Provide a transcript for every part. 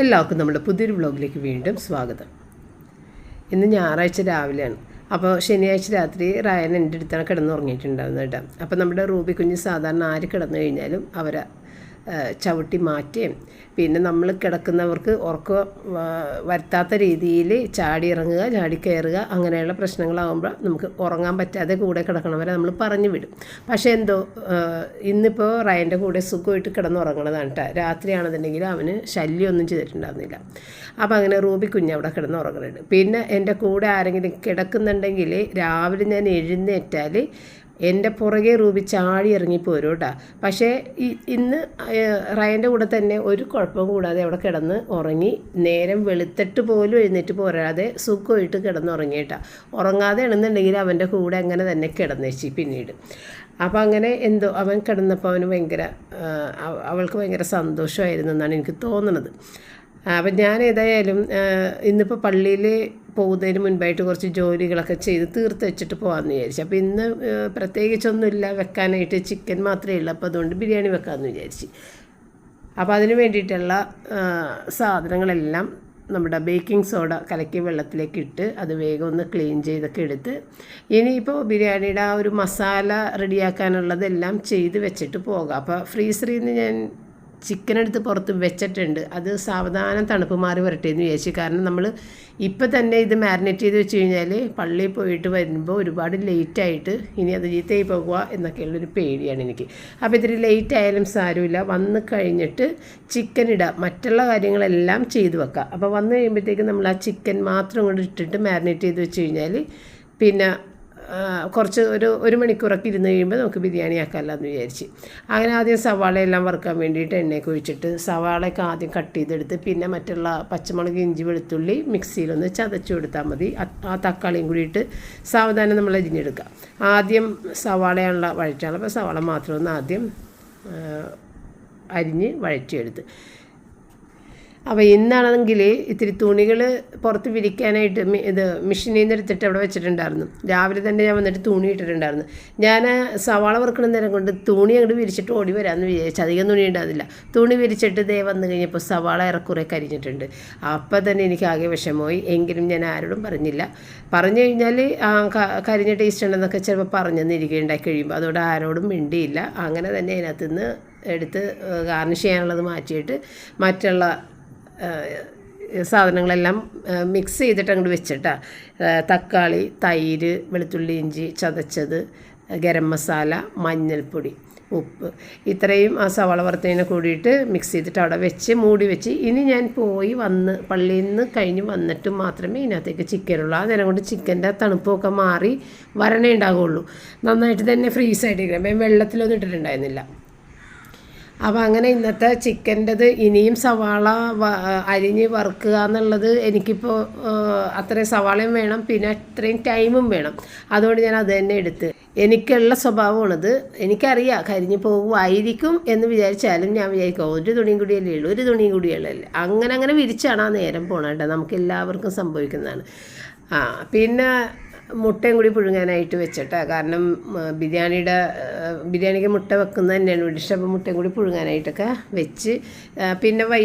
എല്ലാവർക്കും നമ്മുടെ പുതിയൊരു വ്ളോഗിലേക്ക് വീണ്ടും സ്വാഗതം. ഇന്ന് ഞായറാഴ്ച രാവിലെയാണ്. അപ്പോൾ ശനിയാഴ്ച രാത്രി റായൻ എന്റെ അടുത്താണ് കിടന്നുറങ്ങിയിട്ടുണ്ടാവുന്നത് കേട്ടോ. അപ്പോൾ നമ്മുടെ റൂബി കുഞ്ഞ് സാധാരണ ആര് കിടന്നു കഴിഞ്ഞാലും അവരെ ചവിട്ടി മാറ്റുകയും. പിന്നെ നമ്മൾ കിടക്കുന്നവർക്ക് ഉറക്കം വരുത്താത്ത രീതിയിൽ ചാടി ഇറങ്ങുക ചാടി കയറുക അങ്ങനെയുള്ള പ്രശ്നങ്ങളാകുമ്പോൾ നമുക്ക് ഉറങ്ങാൻ പറ്റാതെ കൂടെ കിടക്കണവരെ നമ്മൾ പറഞ്ഞു വിടും. പക്ഷേ എന്തോ ഇന്നിപ്പോൾ റയന്റെ കൂടെ സുഖമായിട്ട് കിടന്നുറങ്ങണതാണ് കേട്ടോ. രാത്രിയാണെന്നുണ്ടെങ്കിൽ അവന് ശല്യമൊന്നും ചെയ്തിട്ടുണ്ടായിരുന്നില്ല. അപ്പോൾ അങ്ങനെ റൂബി കുഞ്ഞ് അവിടെ കിടന്ന് ഉറങ്ങുന്നുണ്ട് പിന്നെ എന്റെ കൂടെ ആരെങ്കിലും കിടക്കുന്നുണ്ടെങ്കിൽ രാവിലെ ഞാൻ എഴുന്നേറ്റാൽ എന്റെ പുറകെ റൂബി ചാടി ഇറങ്ങിപ്പോരും കേട്ടോ. പക്ഷേ ഇന്ന് റയന്റെ കൂടെ തന്നെ ഒരു കുഴപ്പം കൂടാതെ അവിടെ കിടന്ന് ഉറങ്ങി നേരം വെളുത്തിട്ട് പോലും എഴുന്നേറ്റ് പോരാതെ സുഖമായിട്ട് കിടന്നുറങ്ങി കേട്ടോ. ഉറങ്ങാതെ ആണെന്നുണ്ടെങ്കിൽ അവന്റെ കൂടെ അങ്ങനെ തന്നെ കിടന്നേച്ചി പിന്നീട്. അപ്പം അങ്ങനെ എന്തോ അവൻ കിടന്നപ്പോൾ അവന് ഭയങ്കര അവൾക്ക് ഭയങ്കര സന്തോഷമായിരുന്നു എന്നാണ് എനിക്ക് തോന്നുന്നത് അപ്പം ഞാൻ ഏതായാലും ഇന്നിപ്പോൾ പള്ളിയിൽ പോകുന്നതിന് മുൻപായിട്ട് കുറച്ച് ജോലികളൊക്കെ ചെയ്ത് തീർത്ത് വെച്ചിട്ട് പോകാമെന്ന് വിചാരിച്ചു. അപ്പോൾ ഇന്ന് പ്രത്യേകിച്ചൊന്നുമില്ല വെക്കാനായിട്ട് ചിക്കൻ മാത്രമേ ഉള്ളൂ. അപ്പോൾ അതുകൊണ്ട് ബിരിയാണി വെക്കാമെന്ന് വിചാരിച്ചു. അപ്പോൾ അതിന് വേണ്ടിയിട്ടുള്ള സാധനങ്ങളെല്ലാം നമ്മുടെ ബേക്കിംഗ് സോഡ കലക്കി വെള്ളത്തിലേക്ക് ഇട്ട് അത് വേഗം ഒന്ന് ക്ലീൻ ചെയ്തൊക്കെ എടുത്ത് ഇനിയിപ്പോൾ ബിരിയാണിയുടെ ആ ഒരു മസാല റെഡിയാക്കാനുള്ളതെല്ലാം ചെയ്ത് വെച്ചിട്ട് പോകാം. അപ്പോൾ ഫ്രീസറിൽ നിന്ന് ഞാൻ ചിക്കൻ എടുത്ത് പുറത്ത് വെച്ചിട്ടുണ്ട്. അത് സാവധാനം തണുപ്പ് മാറി വരട്ടെ എന്ന് വിചാരിച്ചു. കാരണം നമ്മൾ ഇപ്പം തന്നെ ഇത് മാരിനേറ്റ് ചെയ്ത് വെച്ച് കഴിഞ്ഞാൽ പള്ളിയിൽ പോയിട്ട് വരുമ്പോൾ ഒരുപാട് ലേറ്റായിട്ട് ഇനി അത് ചീത്തയായി പോകുക എന്നൊക്കെയുള്ളൊരു പേടിയാണ് എനിക്ക്. അപ്പോൾ ഇത്തിരി ലേറ്റ് ആയാലും സാരമില്ല. വന്ന് കഴിഞ്ഞിട്ട് ചിക്കൻ ഇടാം. മറ്റുള്ള കാര്യങ്ങളെല്ലാം ചെയ്തു വെക്കാം. അപ്പോൾ വന്ന് കഴിയുമ്പോഴത്തേക്കും നമ്മൾ ആ ചിക്കൻ മാത്രം കൊണ്ട് ഇട്ടിട്ട് മാരിനേറ്റ് ചെയ്ത് വെച്ച് കഴിഞ്ഞാൽ പിന്നെ കുറച്ച് ഒരു ഒരു മണിക്കൂറൊക്കെ ഇരുന്ന് കഴിയുമ്പോൾ നമുക്ക് ബിരിയാണി ആക്കാമല്ലോ എന്ന് വിചാരിച്ച്. അങ്ങനെ ആദ്യം സവാളയെല്ലാം വറുക്കാൻ വേണ്ടിയിട്ട് എണ്ണയൊക്കെ ഒഴിച്ചിട്ട് സവാളയൊക്കെ ആദ്യം കട്ട് ചെയ്തെടുത്ത് പിന്നെ മറ്റുള്ള പച്ചമുളക് ഇഞ്ചി വെളുത്തുള്ളി മിക്സിയിലൊന്ന് ചതച്ചു കൊടുത്താൽ മതി. ആ- തക്കാളിയും കൂടിയിട്ട് സാവധാനം നമ്മൾ അരിഞ്ഞെടുക്കുക. ആദ്യം സവാളയാണുള്ള വഴറ്റാണ് അപ്പോൾ സവാള മാത്രം ഒന്ന് ആദ്യം അരിഞ്ഞ് വഴറ്റിയെടുത്ത്. അപ്പോൾ ഇന്നാണെങ്കിൽ ഇത്തിരി തുണികൾ പുറത്ത് വിരിക്കാനായിട്ട് ഇത് മെഷീനിൽ നിന്ന് എടുത്തിട്ട് അവിടെ വെച്ചിട്ടുണ്ടായിരുന്നു. രാവിലെ തന്നെ ഞാൻ വന്നിട്ട് തുണി ഇട്ടിട്ടുണ്ടായിരുന്നു. ഞാൻ സവാള വറുക്കണ നേരം കൊണ്ട് തുണി അങ്ങോട്ട് വിരിച്ചിട്ട് ഓടി വരാമെന്ന് വിചാരിച്ചു. അധികം തുണി ഉണ്ടായിരുന്നില്ല തുണി വിരിച്ചിട്ട് ദേ വന്നു കഴിഞ്ഞപ്പോൾ സവാള ഇറക്കുറെ കരിഞ്ഞിട്ടുണ്ട്. അപ്പോൾ തന്നെ എനിക്ക് ആകെ വിഷമമായി. എങ്കിലും ഞാൻ ആരോടും പറഞ്ഞില്ല. പറഞ്ഞു കഴിഞ്ഞാൽ കരിഞ്ഞ ടേസ്റ്റ് ഉണ്ടെന്നൊക്കെ ചിലപ്പോൾ പറഞ്ഞെന്നിരിക്കുകയുണ്ടായി കഴിയുമ്പോൾ അതോട് ആരോടും മിണ്ടിയില്ല. അങ്ങനെ തന്നെ അതിനകത്ത് നിന്ന് എടുത്ത് ഗാർണിഷ് ചെയ്യാനുള്ളത് മാറ്റിയിട്ട് മറ്റുള്ള സാധനങ്ങളെല്ലാം മിക്സ് ചെയ്തിട്ട് അങ്ങോട്ട് വെച്ചിട്ടാ. തക്കാളി തൈര് വെളുത്തുള്ളി ഇഞ്ചി ചതച്ചത് ഗരം മസാല മഞ്ഞൾപ്പൊടി ഉപ്പ്. ഇത്രയും ആ സവാള വറുത്തതിനെ കൂടിയിട്ട് മിക്സ് ചെയ്തിട്ട് അവിടെ വെച്ച് മൂടി വെച്ച് ഇനി ഞാൻ പോയി വന്ന് പള്ളിയിൽ നിന്ന് കഴിഞ്ഞ് വന്നിട്ട് മാത്രമേ ഇതിനകത്തേക്ക് ചിക്കനുള്ളൂ. ആ നേരം കൊണ്ട് ചിക്കന്റെ തണുപ്പൊക്കെ മാറി വരണേ ഉണ്ടാകുള്ളൂ നന്നായിട്ട് തന്നെ ഫ്രീസായിട്ട് ഇരിക്കണം വെള്ളത്തിലൊന്നും ഇട്ടിട്ടുണ്ടായിരുന്നില്ല. അപ്പോൾ അങ്ങനെ ഇന്നത്തെ ചിക്കന്റെത് ഇനിയും സവാള അരിഞ്ഞ് വറുക്കുക എന്നുള്ളത് എനിക്കിപ്പോൾ അത്രയും സവാളയും വേണം പിന്നെ അത്രയും ടൈമും വേണം. അതുകൊണ്ട് ഞാൻ അത് തന്നെ എടുത്ത്. എനിക്കുള്ള സ്വഭാവമാണത്. എനിക്കറിയാം കരിഞ്ഞു പോകുമായിരിക്കും എന്ന് വിചാരിച്ചാലും ഞാൻ വിചാരിക്കും ഒരു തുണിയും കൂടിയല്ലേ ഉള്ളൂ ഒരു തുണിയും കൂടിയല്ലേ അങ്ങനെ അങ്ങനെ വിരിച്ചാണ് ആ നേരം പോകണം കേട്ടോ. നമുക്ക് എല്ലാവർക്കും സംഭവിക്കുന്നതാണ്. ആ പിന്നെ മുട്ടയും കൂടി പുഴുങ്ങാനായിട്ട് വെച്ചിട്ട്. കാരണം ബിരിയാണിയുടെ ബിരിയാണിക്ക് മുട്ട വെക്കുന്നത് തന്നെയാണ്. ഇഷ്ടം മുട്ടയും കൂടി പുഴുങ്ങാനായിട്ടൊക്കെ വെച്ച് പിന്നെ വൈ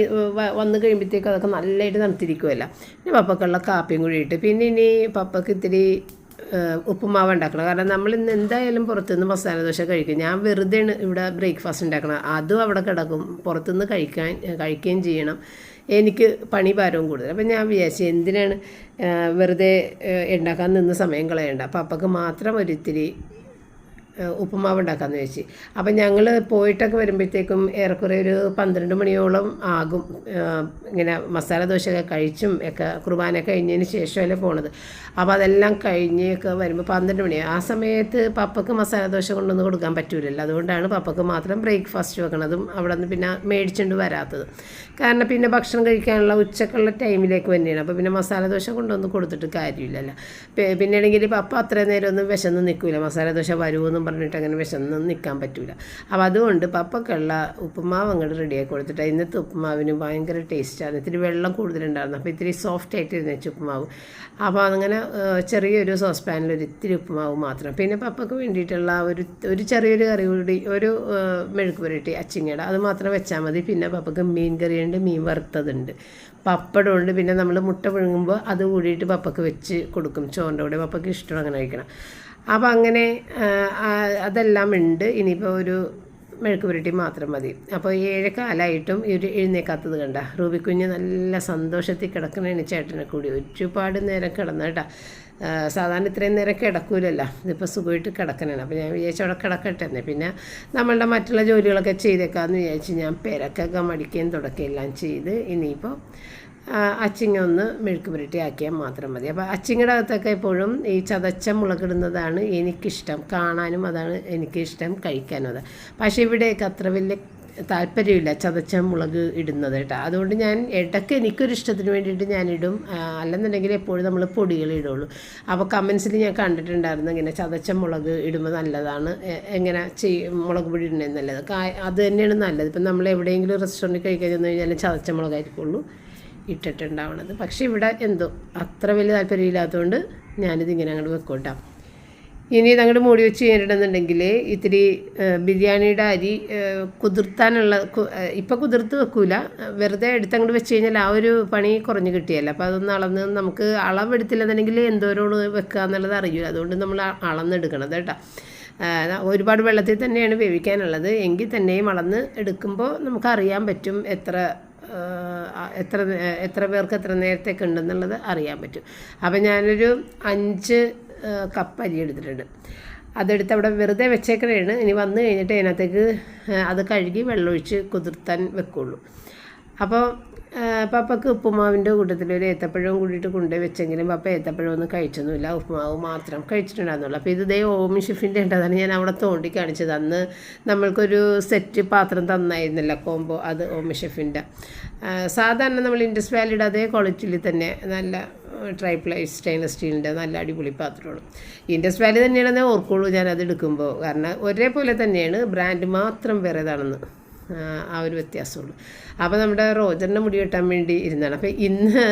വന്ന് കഴിയുമ്പോഴത്തേക്കും അതൊക്കെ നല്ലതായിട്ട് തണുത്തിരിക്കുമല്ലോ പിന്നെ പപ്പക്കുള്ള കാപ്പിയും കൂടി ഇട്ട്. പിന്നെ ഇനി പപ്പക്ക് ഇത്തിരി ഉപ്പുമാവ് ഉണ്ടാക്കണം. കാരണം നമ്മൾ ഇന്ന് എന്തായാലും പുറത്തുനിന്ന് മസാല ദോശ കഴിക്കും. ഞാൻ വെറുതെ ഇവിടെ ബ്രേക്ക്ഫാസ്റ്റ് ഉണ്ടാക്കണം അതും അവിടെ കിടക്കും. പുറത്തുനിന്ന് കഴിക്കാൻ കഴിക്കുകയും ചെയ്യണം. എനിക്ക് പണി ഭാരവും കൂടുതൽ. അപ്പം ഞാൻ വിചാരിച്ചു എന്തിനാണ് വെറുതെ ഉണ്ടാക്കാൻ നിന്ന് സമയം കളയേണ്ട. അപ്പം അപ്പക്ക് മാത്രം ഒരിത്തിരി ഉപ്പുമാവ് ഉണ്ടാക്കാമെന്ന് വെച്ച് അപ്പം ഞങ്ങൾ പോയിട്ടൊക്കെ വരുമ്പോഴത്തേക്കും ഏറെക്കുറെ ഒരു പന്ത്രണ്ട് മണിയോളം ആകും. ഇങ്ങനെ മസാല ദോശയൊക്കെ കഴിച്ചും ഒക്കെ കുർബാന കഴിഞ്ഞതിന് ശേഷമല്ലേ പോണത്. അപ്പോൾ അതെല്ലാം കഴിഞ്ഞൊക്കെ വരുമ്പോൾ പന്ത്രണ്ട് മണി ആ സമയത്ത് പപ്പക്ക് മസാല ദോശ കൊണ്ടൊന്നും കൊടുക്കാൻ പറ്റൂലല്ലോ. അതുകൊണ്ടാണ് പപ്പക്ക് മാത്രം ബ്രേക്ക്ഫാസ്റ്റ് വെക്കണതും അവിടെ നിന്ന് പിന്നെ മേടിച്ചുകൊണ്ട് വരാത്തത്. കാരണം പിന്നെ ഭക്ഷണം കഴിക്കാനുള്ള ഉച്ചക്കുള്ള ടൈമിലേക്ക് തന്നെയാണ് അപ്പോൾ പിന്നെ മസാല ദോശ കൊണ്ടൊന്നും കൊടുത്തിട്ട് കാര്യമില്ലല്ലോ. പിന്നെ ആണെങ്കിൽ പപ്പ അത്രയും നേരം ഒന്നും വിശന്ന് നിൽക്കില്ല മസാല ദോശ വരുമെന്നും പറഞ്ഞിട്ട് അങ്ങനെ വിശന്ന് നിൽക്കാൻ പറ്റില്ല അപ്പോൾ അതുകൊണ്ട് പപ്പക്കുള്ള ഉപ്പുമാവ് അങ്ങോട്ട് റെഡിയാക്കി കൊടുത്തിട്ട് ഇന്നത്തെ ഉപ്പുമാവിന് ഭയങ്കര ടേസ്റ്റാണ് ഇത്തിരി വെള്ളം കൂടുതലുണ്ടായിരുന്നു. അപ്പോൾ ഇത്തിരി സോഫ്റ്റ് ആയിട്ട് ഇരുന്നേച്ച് ഉപ്പുമാവ്. അപ്പോൾ അങ്ങനെ ചെറിയൊരു സോസ് പാനിൽ ഒരു ഇത്തിരി ഉപ്പുമാവ് മാത്രം. പിന്നെ പപ്പക്ക് വേണ്ടിയിട്ടുള്ള ഒരു ഒരു ചെറിയൊരു കറി കൂടി ഒരു മെഴുക്ക് പുരട്ടി അച്ചിങ്ങയുടെ അത് മാത്രം വെച്ചാൽ മതി. പിന്നെ പപ്പക്ക് മീൻ കറിയുണ്ട് മീൻ വറുത്തതുണ്ട്. പപ്പടമുണ്ട് പിന്നെ നമ്മൾ മുട്ട പുഴുങ്ങുമ്പോൾ അത് കൂടിയിട്ട് പപ്പക്ക് വെച്ച് കൊടുക്കും. ചോറിന്റെ കൂടെ പപ്പക്ക് ഇഷ്ടം അങ്ങനെ കഴിക്കണം. അപ്പോൾ അങ്ങനെ അതെല്ലാം ഉണ്ട്. ഇനിയിപ്പോൾ ഒരു മെഴുക്ക് പുരട്ടി മാത്രം മതി. അപ്പോൾ ഏഴ് കാലമായിട്ടും ഒരു എഴുന്നേക്കാത്തത് കണ്ട. റൂബി കുഞ്ഞ് നല്ല സന്തോഷത്തിൽ കിടക്കണേന് ചേട്ടനെ കൂടി. ഒരുപാട് നേരം കിടന്നു കേട്ടോ. സാധാരണ ഇത്രയും നേരം കിടക്കൂലല്ലോ. ഇതിപ്പോൾ സുഖമായിട്ട് കിടക്കണേണ്. അപ്പോൾ ഞാൻ വിചാരിച്ചു അവിടെ കിടക്കട്ടെ തന്നെ പിന്നെ നമ്മളുടെ മറ്റുള്ള ജോലികളൊക്കെ ചെയ്തേക്കാമെന്ന് വിചാരിച്ച് ഞാൻ പെരക്കൊക്കെ മടിക്കുകയും തുടക്കുകയും എല്ലാം ചെയ്ത് ഇനിയിപ്പോൾ അച്ചിങ്ങ ഒന്ന് മെഴുക്ക് പുരട്ടി ആക്കിയാൽ മാത്രം മതി. അപ്പോൾ അച്ചിങ്ങയുടെ അകത്തൊക്കെ എപ്പോഴും ഈ ചതച്ച മുളകിടുന്നതാണ് എനിക്കിഷ്ടം. കാണാനും അതാണ് എനിക്കിഷ്ടം കഴിക്കാനും അതാണ്. പക്ഷേ ഇവിടെയൊക്കെ അത്ര വലിയ താല്പര്യമില്ല ചതച്ച മുളക് ഇടുന്നത് കേട്ടോ. അതുകൊണ്ട് ഞാൻ ഇടയ്ക്ക് എനിക്കൊരു ഇഷ്ടത്തിന് വേണ്ടിയിട്ട് ഞാനിടും. അല്ലെന്നുണ്ടെങ്കിൽ എപ്പോഴും നമ്മൾ പൊടികൾ ഇടുള്ളൂ. അപ്പോൾ കമൻസിൽ ഞാൻ കണ്ടിട്ടുണ്ടായിരുന്നു ഇങ്ങനെ ചതച്ച മുളക് ഇടുമ്പോൾ നല്ലതാണ്. എങ്ങനെ ചെയ് മുളക് പൊടി ഇടുന്നത് നല്ലത്. അത് തന്നെയാണ് നല്ലത്. ഇപ്പം നമ്മൾ എവിടെയെങ്കിലും റെസ്റ്റോറന്റിൽ കഴിക്കാൻ ചെന്ന് കഴിഞ്ഞാൽ ചതച്ച മുളകായിരിക്കുള്ളൂ. ഇട്ടിട്ടുണ്ടാവണത്. പക്ഷേ ഇവിടെ എന്തോ അത്ര വലിയ താല്പര്യമില്ലാത്തതുകൊണ്ട് ഞാനിത് ഇങ്ങനെ അങ്ങോട്ട് വെക്കോട്ടാം. ഇനി അങ്ങോട്ട് മൂടി വെച്ച് കഴിഞ്ഞിട്ടുണ്ടെന്നുണ്ടെങ്കിൽ ഇത്തിരി ബിരിയാണിയുടെ അരി കുതിർത്താനുള്ള ഇപ്പം കുതിർത്ത് വെക്കൂല. വെറുതെ എടുത്തങ്ങോട്ട് വെച്ച് കഴിഞ്ഞാൽ ആ ഒരു പണി കുറഞ്ഞ് കിട്ടിയല്ല. അപ്പോൾ അതൊന്ന് അളന്ന് നമുക്ക് അളവെടുത്തില്ലെന്നുണ്ടെങ്കിൽ എന്തോരോട് വെക്കുക എന്നുള്ളത് അറിയില്ല അതുകൊണ്ട് നമ്മൾ അളന്നെടുക്കണം കേട്ടോ. ഒരുപാട് വെള്ളത്തിൽ തന്നെയാണ് വേവിക്കാനുള്ളത്. എങ്കിൽ തന്നെയും അളന്ന് എടുക്കുമ്പോൾ നമുക്കറിയാൻ പറ്റും എത്ര എത്ര എത്ര പേർക്ക് എത്ര നേരത്തേക്ക് ഉണ്ടെന്നുള്ളത് അറിയാൻ പറ്റും. അപ്പം ഞാനൊരു അഞ്ച് കപ്പ് അരി എടുത്തിട്ടുണ്ട്. അതെടുത്ത് അവിടെ വെറുതെ വെച്ചേക്കണേണ്. ഇനി വന്നു കഴിഞ്ഞിട്ട് അതിനകത്തേക്ക് അത് കഴുകി വെള്ളമൊഴിച്ച് കുതിർത്താൻ വെക്കുള്ളൂ. അപ്പോൾ പപ്പക്ക് ഉപ്പുമാവിന്റെ കൂട്ടത്തിൽ ഒരു ഏത്തപ്പഴവും കൂടിയിട്ട് കൊണ്ടുപോയി വെച്ചെങ്കിലും പപ്പ ഏത്തപ്പഴമൊന്നും കഴിച്ചൊന്നുമില്ല. ഉപ്പുമാവ് മാത്രം കഴിച്ചിട്ടുണ്ടായിരുന്നുള്ളൂ. അപ്പോൾ ഇത് ദേ ഓമി ഷിഫിന്റെ ഉണ്ടതാണ് ഞാൻ അവിടെ തോണ്ടി കാണിച്ചത്. അന്ന് നമ്മൾക്കൊരു സെറ്റ് പാത്രം തന്നായിരുന്നില്ല കോംബോ അത് ഓമി ഷെഫിന്റെ സാധാരണ നമ്മൾ ഇൻഡസ് വാലിയുടെ അതേ ക്വാളിറ്റിയിൽ തന്നെ നല്ല ട്രൈപ്ലൈ സ്റ്റെയിൻലെസ് സ്റ്റീലിന്റെ നല്ല അടിപൊളി പാത്രമാണ്. ഇൻഡസ് വാലി തന്നെയാണെന്നേ ഓർക്കുള്ളൂ ഞാൻ അത് എടുക്കുമ്പോൾ. കാരണം ഒരേപോലെ തന്നെയാണ് ബ്രാൻഡ് മാത്രം വേറേതാണെന്ന് ആ ഒരു വ്യത്യാസമുള്ളൂ. അപ്പോൾ നമ്മുടെ റോജറിന്റെ മുടി വെട്ടാൻ വേണ്ടി ഇരുന്നാണ്. അപ്പോൾ ഇന്ന്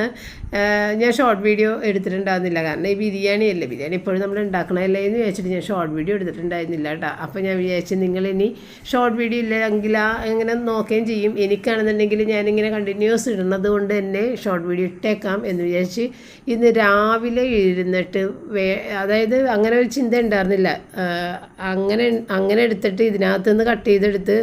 ഞാൻ ഷോർട്ട് വീഡിയോ എടുത്തിട്ടുണ്ടായിരുന്നില്ല. കാരണം ഈ ബിരിയാണി അല്ലേ? ബിരിയാണി ഇപ്പോഴും നമ്മൾ ഉണ്ടാക്കണമല്ലേ എന്ന് വിചാരിച്ചിട്ട് ഞാൻ ഷോർട്ട് വീഡിയോ എടുത്തിട്ടുണ്ടായിരുന്നില്ല കേട്ടോ. അപ്പോൾ ഞാൻ വിചാരിച്ചു ഇനി ഷോർട്ട് വീഡിയോ ഇല്ലെങ്കിൽ ആ ഇങ്ങനെ നോക്കുകയും ചെയ്യും. എനിക്കാണെന്നുണ്ടെങ്കിൽ ഞാനിങ്ങനെ കണ്ടിന്യൂസ് ഇടുന്നത് കൊണ്ട് തന്നെ ഷോർട്ട് വീഡിയോ ഇട്ടേക്കാം എന്ന് വിചാരിച്ച് ഇന്ന് രാവിലെ ഇരുന്നിട്ട് വേ അതായത് അങ്ങനെ ഒരു ചിന്ത ഉണ്ടായിരുന്നില്ല. അങ്ങനെ അങ്ങനെ എടുത്തിട്ട് ഇതിനകത്ത് നിന്ന് കട്ട് ചെയ്തെടുത്ത്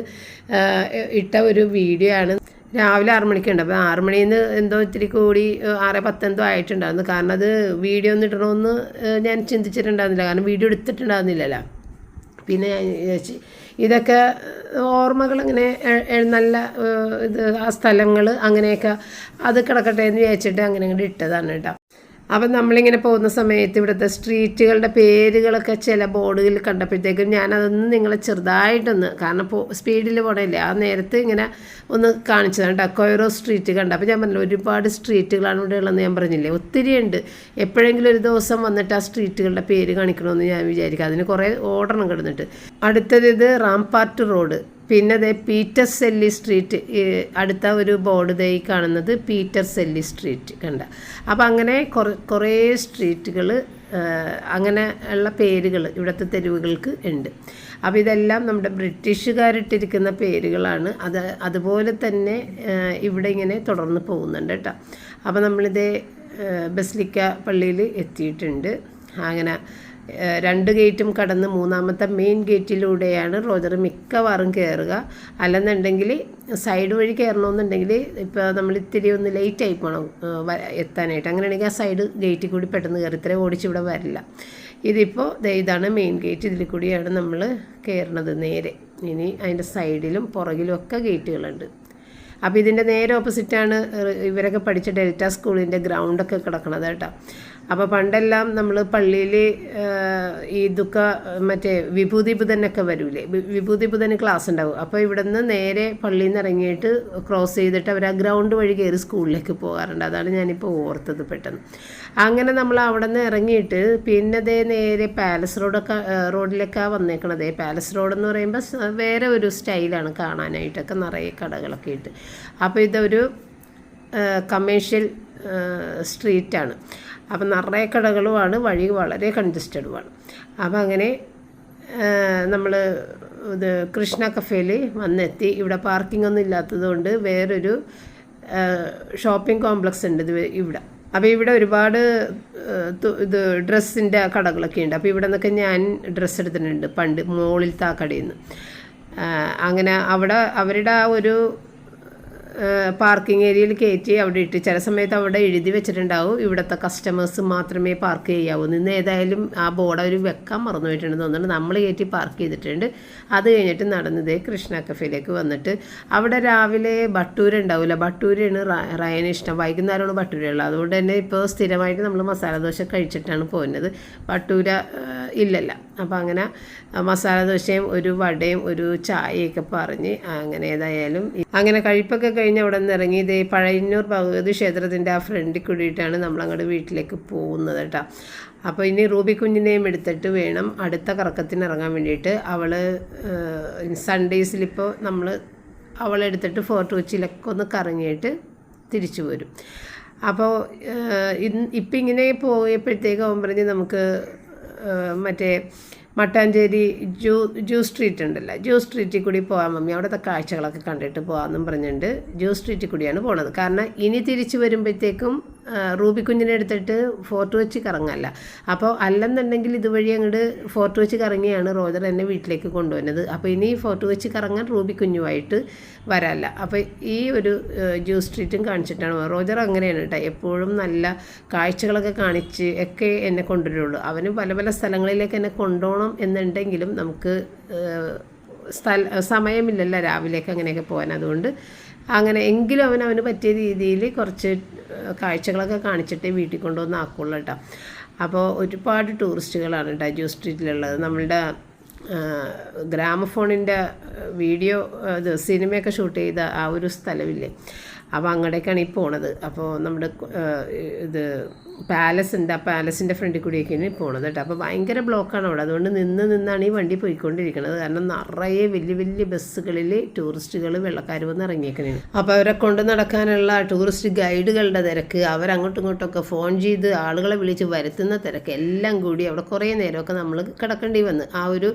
ഇട്ട ഒരു വീഡിയോ ആണ്. രാവിലെ ആറ് മണിക്കുണ്ട് അപ്പോൾ ആറ് മണിയിൽ നിന്ന് എന്തോ ഇത്തിരി കൂടി ആറ് പത്തെന്തോ ആയിട്ടുണ്ടായിരുന്നു. കാരണം അത് വീഡിയോ ഒന്നും ഇടണമെന്ന് ഞാൻ ചിന്തിച്ചിട്ടുണ്ടായിരുന്നില്ല. കാരണം വീഡിയോ എടുത്തിട്ടുണ്ടായിരുന്നില്ലല്ലോ. പിന്നെ ഞാൻ ഇതൊക്കെ ഓർമ്മകൾ ഇങ്ങനെ നല്ല ഇത് ആ സ്ഥലങ്ങൾ അങ്ങനെയൊക്കെ അത് കിടക്കട്ടെ എന്ന് വിചാരിച്ചിട്ട് അങ്ങനെ അങ്ങോട്ട് ഇട്ടതാണ് കേട്ടോ. അപ്പം നമ്മളിങ്ങനെ പോകുന്ന സമയത്ത് ഇവിടുത്തെ സ്ട്രീറ്റുകളുടെ പേരുകളൊക്കെ ചില ബോർഡുകളിൽ കണ്ടപ്പോഴത്തേക്കും ഞാനതൊന്ന് നിങ്ങളെ ചെറുതായിട്ടൊന്ന് കാരണം പോ സ്പീഡിൽ പോകണമില്ലേ ആ നേരത്ത് ഇങ്ങനെ ഒന്ന് കാണിച്ചതാണ് കേട്ടോ. കൊയറോ സ്ട്രീറ്റ് കണ്ട. അപ്പോൾ ഞാൻ പറഞ്ഞില്ല ഒരുപാട് സ്ട്രീറ്റുകളാണ് ഇവിടെ ഉള്ളതെന്ന് ഞാൻ പറഞ്ഞില്ലേ. ഒത്തിരി ഉണ്ട് എപ്പോഴെങ്കിലും ഒരു ദിവസം വന്നിട്ട് ആ സ്ട്രീറ്റുകളുടെ പേര് കാണിക്കണമെന്ന് ഞാൻ വിചാരിക്കുക അതിന് കുറേ ഓടണം കിടന്നിട്ട്. അടുത്തത് ഇത് റാംപാർട്ട് റോഡ്. പിന്നെ ദേ പീറ്റർ സെല്ലി സ്ട്രീറ്റ് അടുത്ത ഒരു ബോർഡ് ദേ കാണുന്നത് പീറ്റർ സെല്ലി സ്ട്രീറ്റ് കണ്ട. അപ്പോൾ അങ്ങനെ കുറേ സ്ട്രീറ്റുകൾ അങ്ങനെ ഉള്ള പേരുകൾ ഇവിടുത്തെ തെരുവുകൾക്ക് ഉണ്ട്. അപ്പോൾ ഇതെല്ലാം നമ്മുടെ ബ്രിട്ടീഷുകാരിട്ടിരിക്കുന്ന പേരുകളാണ്. അത് അതുപോലെ തന്നെ ഇവിടെ ഇങ്ങനെ തുടർന്ന് പോകുന്നുണ്ട് കേട്ടോ. അപ്പോൾ നമ്മളിത് ബസ്ലിക്ക പള്ളിയിൽ എത്തിയിട്ടുണ്ട്. അങ്ങനെ രണ്ട് ഗേറ്റും കടന്ന് മൂന്നാമത്തെ മെയിൻ ഗേറ്റിലൂടെയാണ് റോജർ മിക്കവാറും കയറുക അല്ലെന്നുണ്ടെങ്കിൽ സൈഡ് വഴി കയറണമെന്നുണ്ടെങ്കിൽ ഇപ്പോൾ നമ്മൾ ഇത്തിരി ഒന്ന് ലേറ്റ് ആയി പോകണം എത്താനായിട്ട്. അങ്ങനെയാണെങ്കിൽ ആ സൈഡ് ഗേറ്റിൽ കൂടി പെട്ടെന്ന് കയറി ഇത്രയും ഓടിച്ച് ഇവിടെ വരില്ല. ഇതിപ്പോൾ ഇതാണ് മെയിൻ ഗേറ്റ് ഇതിൽ കൂടിയാണ് നമ്മൾ കയറുന്നത് നേരെ. ഇനി അതിന്റെ സൈഡിലും പുറകിലും ഒക്കെ ഗേറ്റുകളുണ്ട് അപ്പോൾ ഇതിന്റെ നേരെ ഓപ്പോസിറ്റാണ് ഇവരൊക്കെ പഠിച്ച ഡെൽറ്റ സ്കൂളിന്റെ ഗ്രൗണ്ടൊക്കെ കിടക്കണത് കേട്ടോ. അപ്പോൾ പണ്ടെല്ലാം നമ്മൾ പള്ളിയിൽ ഈ ദുഃഖ മറ്റേ വിഭൂതി ബുധനൊക്കെ വരൂലേ? വിഭൂതി ബുധന് ക്ലാസ് ഉണ്ടാവും അപ്പോൾ ഇവിടെ നിന്ന് നേരെ പള്ളിയിൽ നിന്ന് ഇറങ്ങിയിട്ട് ക്രോസ് ചെയ്തിട്ട് അവർ ആ ഗ്രൗണ്ട് വഴി കയറി സ്കൂളിലേക്ക് പോകാറുണ്ട്. അതാണ് ഞാനിപ്പോൾ ഓർത്തത് പെട്ടെന്ന്. അങ്ങനെ നമ്മൾ അവിടെ നിന്ന് ഇറങ്ങിയിട്ട് പിന്നെ ദേ നേരെ പാലസ് റോഡൊക്കെ റോഡിലേക്കാണ് വന്നേക്കണത്. പാലസ് റോഡ് എന്ന് പറയുമ്പോൾ വേറെ ഒരു സ്റ്റൈലാണ് കാണാനായിട്ടൊക്കെ നിറയെ കടകളൊക്കെ ഇട്ട് അപ്പോൾ ഇതൊരു കമേഴ്ഷ്യൽ സ്ട്രീറ്റാണ്. അപ്പം നിറയെ കടകളുമാണ് വഴി വളരെ കൺജസ്റ്റഡുമാണ് അപ്പം അങ്ങനെ നമ്മൾ ഇത് കൃഷ്ണ കഫേയിൽ വന്നെത്തി. ഇവിടെ പാർക്കിംഗ് ഒന്നും ഇല്ലാത്തതുകൊണ്ട് വേറൊരു ഷോപ്പിംഗ് കോംപ്ലക്സ് ഉണ്ട് ഇത് ഇവിടെ. അപ്പം ഇവിടെ ഒരുപാട് തു- ഇത് ഡ്രസ്സിന്റെ കടകളൊക്കെ ഉണ്ട്. അപ്പോൾ ഇവിടെ നിന്നൊക്കെ ഞാൻ ഡ്രസ്സ് എടുത്തിട്ടുണ്ട് പണ്ട് മോളിൽ ആ കടയിൽ നിന്ന് അങ്ങനെ അവിടെ അവരുടെ ആ ഒരു പാർക്കിംഗ് ഏരിയയിൽ കയറ്റി അവിടെ ഇട്ട് ചില സമയത്ത് അവിടെ എഴുതി വെച്ചിട്ടുണ്ടാവും ഇവിടുത്തെ കസ്റ്റമേഴ്സ് മാത്രമേ പാർക്ക് ചെയ്യാവൂ. നിന്ന് ഏതായാലും ആ ബോർഡ് അവർ വെക്കാൻ മറന്നു പോയിട്ടുണ്ടെന്ന് തോന്നുന്നുണ്ട്. നമ്മൾ കയറ്റി പാർക്ക് ചെയ്തിട്ടുണ്ട്. അത് കഴിഞ്ഞിട്ട് നടന്നതേ കൃഷ്ണ കഫേയിലേക്ക് വന്നിട്ട് അവിടെ രാവിലെ ബട്ടൂര ഉണ്ടാവില്ല ബട്ടൂരയാണ് റയന് ഇഷ്ടം. വൈകുന്നേരമാണ് ബട്ടൂര ഉള്ളത്. അതുകൊണ്ട് തന്നെ ഇപ്പോൾ സ്ഥിരമായിട്ട് നമ്മൾ മസാല ദോശ കഴിച്ചിട്ടാണ് പോകുന്നത്. ബട്ടൂര ഇല്ലല്ല. അപ്പോൾ അങ്ങനെ മസാല ദോശയും ഒരു വടയും ഒരു ചായയൊക്കെ പറഞ്ഞ് അങ്ങനെ ഏതായാലും അങ്ങനെ കഴിപ്പൊക്കെ കഴിഞ്ഞ് അവിടെ നിന്ന് ഇറങ്ങി. ഇതേ പഴയന്നൂർ ഭഗവതി ക്ഷേത്രത്തിന്റെ ആ ഫ്രണ്ടിൽ കൂടിയിട്ടാണ് നമ്മൾ അങ്ങോട്ട് വീട്ടിലേക്ക് പോകുന്നത് കേട്ടോ. അപ്പോൾ ഇനി റൂബി കുഞ്ഞിനെയും എടുത്തിട്ട് വേണം അടുത്ത കറക്കത്തിന് ഇറങ്ങാൻ വേണ്ടിയിട്ട്. അവൾ സൺഡേസിലിപ്പോൾ നമ്മൾ അവളെടുത്തിട്ട് ഫോർട്ട് കൊച്ചിയിലൊക്കെ ഒന്ന് കറങ്ങിയിട്ട് തിരിച്ചു വരും. അപ്പോൾ ഇന്ന് ഇപ്പം ഇങ്ങനെ പോയപ്പോഴത്തേക്ക് പറഞ്ഞ് നമുക്ക് മറ്റേ മട്ടാഞ്ചേരി ജൂ ജൂ സ്ട്രീറ്റ് ഉണ്ടല്ലോ? ജൂ സ്ട്രീറ്റിൽ കൂടി പോകാൻ മമ്മി. അവിടുത്തെ കാഴ്ചകളൊക്കെ കണ്ടിട്ട് പോകാമെന്നും പറഞ്ഞിട്ടുണ്ട് ജൂ സ്ട്രീറ്റിൽ കൂടിയാണ് പോണത്. കാരണം ഇനി തിരിച്ചു വരുമ്പോഴത്തേക്കും റൂബി കുഞ്ഞിനെ എടുത്തിട്ട് ഫോർട്ട് വെച്ച് കറങ്ങല്ല. അപ്പോൾ അല്ലെന്നുണ്ടെങ്കിൽ ഇതുവഴി അങ്ങോട്ട് ഫോർട്ട് വെച്ച് കറങ്ങിയാണ് റോജർ എന്നെ വീട്ടിലേക്ക് കൊണ്ടുവന്നത്. അപ്പോൾ ഇനി ഫോർട്ട് വെച്ച് കറങ്ങാൻ റൂബി കുഞ്ഞുമായിട്ട് വരാല്ല. അപ്പോൾ ഈ ഒരു ജ്യൂസ് സ്ട്രീറ്റും കാണിച്ചിട്ടാണ് റോജർ അങ്ങനെയാണ് കേട്ടോ. എപ്പോഴും നല്ല കാഴ്ചകളൊക്കെ കാണിച്ച് ഒക്കെ എന്നെ കൊണ്ടുവരുള്ളൂ. അവന് പല പല സ്ഥലങ്ങളിലേക്ക് എന്നെ കൊണ്ടുപോകണം എന്നുണ്ടെങ്കിലും നമുക്ക് സ്ഥല സമയമില്ലല്ലോ രാവിലേക്ക് അങ്ങനെയൊക്കെ പോകാൻ. അതുകൊണ്ട് അങ്ങനെ എങ്കിലും അവൻ അവന് പറ്റിയ രീതിയിൽ കുറച്ച് കാഴ്ചകളൊക്കെ കാണിച്ചിട്ട് വീട്ടിൽ കൊണ്ടുവന്ന് ആക്കുള്ളൂ കേട്ടോ. അപ്പോൾ ഒരുപാട് ടൂറിസ്റ്റുകളാണ് കേട്ടോ ജൂ സ്ട്രീറ്റിലുള്ളത്. നമ്മളുടെ ഗ്രാമഫോണിന്റെ വീഡിയോ ഇത് സിനിമയൊക്കെ ഷൂട്ട് ചെയ്ത ആ ഒരു സ്ഥലമില്ലേ? അപ്പോൾ അങ്ങോട്ടേക്കാണ് ഈ പോണത്. അപ്പോൾ നമ്മുടെ ഇത് പാലസ് ഉണ്ട്. ആ പാലസിന്റെ ഫ്രണ്ടിൽ കൂടിയൊക്കെയാണ് പോണത് കേട്ടോ. അപ്പോൾ ഭയങ്കര ബ്ലോക്കാണ് അവിടെ. അതുകൊണ്ട് നിന്ന് നിന്നാണ് ഈ വണ്ടി പോയിക്കൊണ്ടിരിക്കുന്നത് കാരണം നിറയെ വലിയ വലിയ ബസ്സുകളിൽ ടൂറിസ്റ്റുകൾ വെള്ളക്കാർ വന്ന് ഇറങ്ങിയേക്കണേ അപ്പോൾ അവരെ കൊണ്ട് നടക്കാനുള്ള ടൂറിസ്റ്റ് ഗൈഡുകളുടെ തിരക്ക് അവരങ്ങോട്ടും ഇങ്ങോട്ടൊക്കെ ഫോൺ ചെയ്ത് ആളുകളെ വിളിച്ച് വരുത്തുന്ന തിരക്ക് എല്ലാം കൂടി അവിടെ കുറേ നേരമൊക്കെ നമ്മൾ കിടക്കേണ്ടി വന്ന്. ആ ഒരു